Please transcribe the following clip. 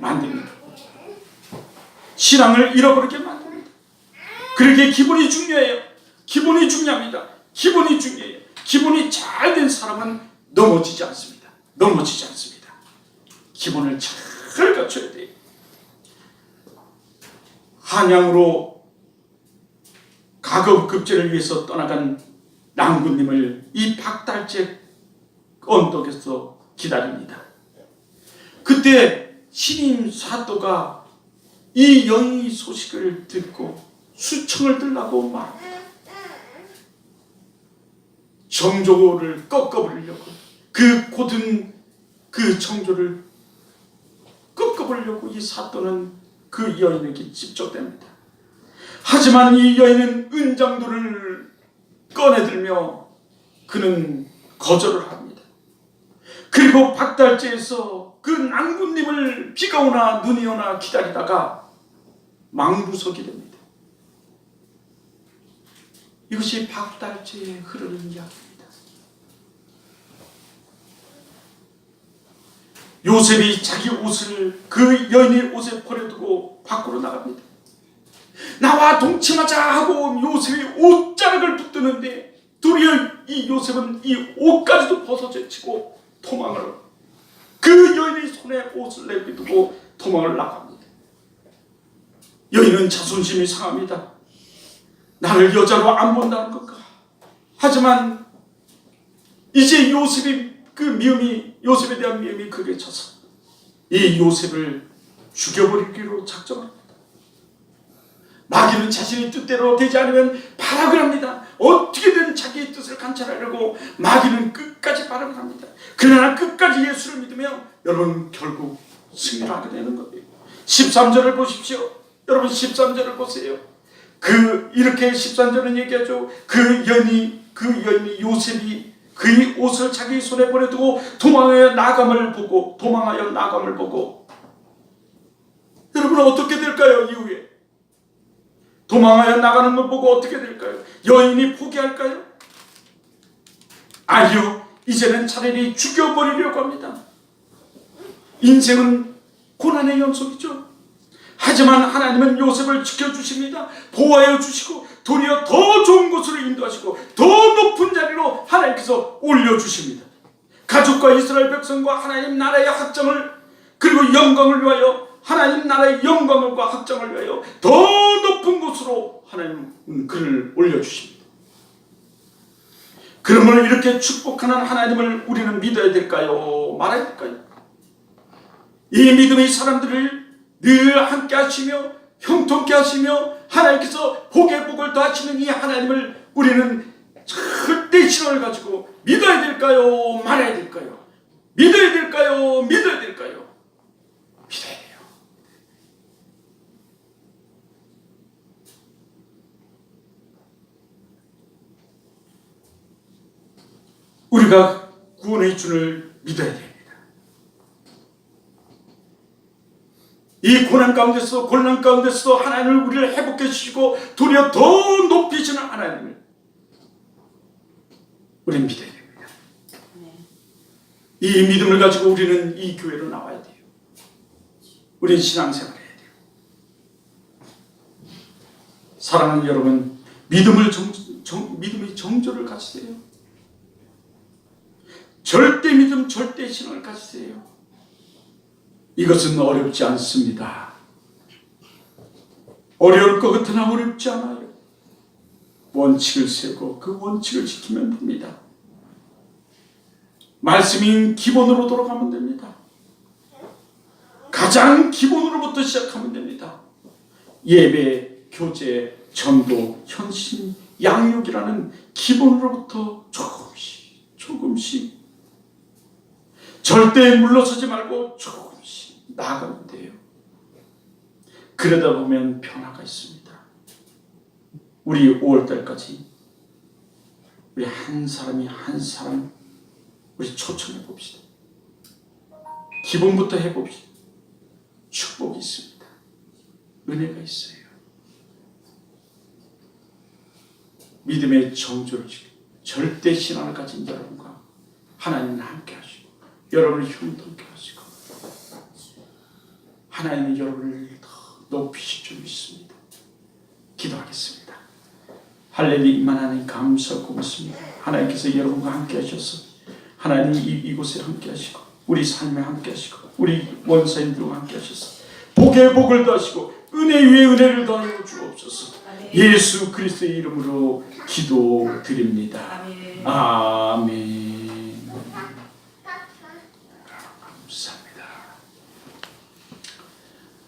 만듭니다. 신앙을 잃어버리게 만듭니다. 그러기에 기본이 중요해요. 기본이 중요합니다. 기본이 중요해요. 기본이 잘 된 사람은 넘어지지 않습니다. 넘어지지 않습니다. 기본을 잘 갖춰야 돼요. 한양으로 가급급제를 위해서 떠나간 낭군님을 이 박달재 언덕에서 기다립니다. 그때 신임 사도가 이 영의 소식을 듣고 수청을 들라고 말합니다. 정조를 꺾어버리려고 그 고든 그 정조를 꺾어버리려고 이 사도는 그 여인에게 집적됩니다. 하지만 이 여인은 은장도를 꺼내들며 그는 거절을 합니다. 그리고 박달재에서 그 낭군님을 비가 오나 눈이 오나 기다리다가 망부석이 됩니다. 이것이 박달재에 흐르는 이야기입니다. 요셉이 자기 옷을 그 여인의 옷에 버려두고 밖으로 나갑니다. 나와 동침하자 하고 요셉이 옷자락을 붙드는데 도리어 이 요셉은 이 옷까지도 벗어제치고 도망을 그 여인의 손에 옷을 내비두고 도망을 나갑니다. 여인은 자존심이 상합니다. 나를 여자로 안 본다는 건가? 하지만 이제 요셉이 그 미움이 요셉에 대한 미움이 극에 차서 이 요셉을 죽여버리기로 작정합니다. 마귀는 자신의 뜻대로 되지 않으면 발악을 합니다. 어떻게든 자기의 뜻을 관찰하려고 마귀는 끝까지 발악을 합니다. 그러나 끝까지 예수를 믿으며 여러분 결국 승리를 하게 되는 거예요. 13절을 보십시오. 여러분 13절을 보세요. 그 이렇게 13절은 얘기하죠. 그 연이 그 연이 요셉이 그의 옷을 자기 손에 보내두고 도망하여 나감을 보고 도망하여 나감을 보고 여러분 어떻게 될까요 이후에 도망하여 나가는 걸 보고 어떻게 될까요? 여인이 포기할까요? 아니요 이제는 차라리 죽여버리려고 합니다. 인생은 고난의 연속이죠. 하지만 하나님은 요셉을 지켜주십니다. 보호하여 주시고 도리어 더 좋은 곳으로 인도하시고 더 높은 자리로 하나님께서 올려주십니다. 가족과 이스라엘 백성과 하나님 나라의 확정을 그리고 영광을 위하여 하나님 나라의 영광과 확정을 위하여 더 곳으로 하나님은 그를 올려주십니다. 그러므로 이렇게 축복하는 하나님을 우리는 믿어야 될까요? 말아야 될까요? 이 믿음의 사람들을 늘 함께 하시며 형통케 하시며 하나님께서 복의 복을 더하시는 이 하나님을 우리는 절대 신앙을 가지고 믿어야 될까요? 말아야 될까요? 믿어야 될까요? 믿어야 될까요? 믿어야. 우리가 구원의 주를 믿어야 됩니다. 이 고난 가운데서 고난 가운데서 하나님을 우리를 회복해 주시고 도리어 더 높이시는 하나님을 우리는 믿어야 됩니다. 이 믿음을 가지고 우리는 이 교회로 나와야 돼요. 우리는 신앙생활 해야 돼요. 사랑하는 여러분, 믿음을 정, 정, 믿음의 정조를 가지세요. 믿음, 절대 신앙을 가지세요. 이것은 어렵지 않습니다. 어려울 것 같으나 어렵지 않아요. 원칙을 세고 그 원칙을 지키면 됩니다. 말씀인 기본으로 돌아가면 됩니다. 가장 기본으로부터 시작하면 됩니다. 예배, 교제, 전도, 현신, 양육이라는 기본으로부터 조금씩, 조금씩 절대 물러서지 말고 조금씩 나아가면 돼요. 그러다 보면 변화가 있습니다. 우리 5월달까지 우리 한 사람이 한 사람 우리 초청해 봅시다. 기본부터 해봅시다. 축복이 있습니다. 은혜가 있어요. 믿음의 정조를 지키고 절대 신앙을 가진 여러분과 하나님은 함께 하시고 여러분을 형통케 하시고 하나님이 여러분을 더 높이실 줄 믿습니다. 기도하겠습니다. 할렐루야 하나님 감사하고 고맙습니다. 하나님께서 여러분과 함께 하셔서 하나님 이, 이곳에 함께 하시고 우리 삶에 함께 하시고 우리 원사님들과 함께 하셔서 복에 복을 더하시고 은혜 위에 은혜를 더하여 주옵소서 예수 그리스도의 이름으로 기도드립니다. 아멘. 아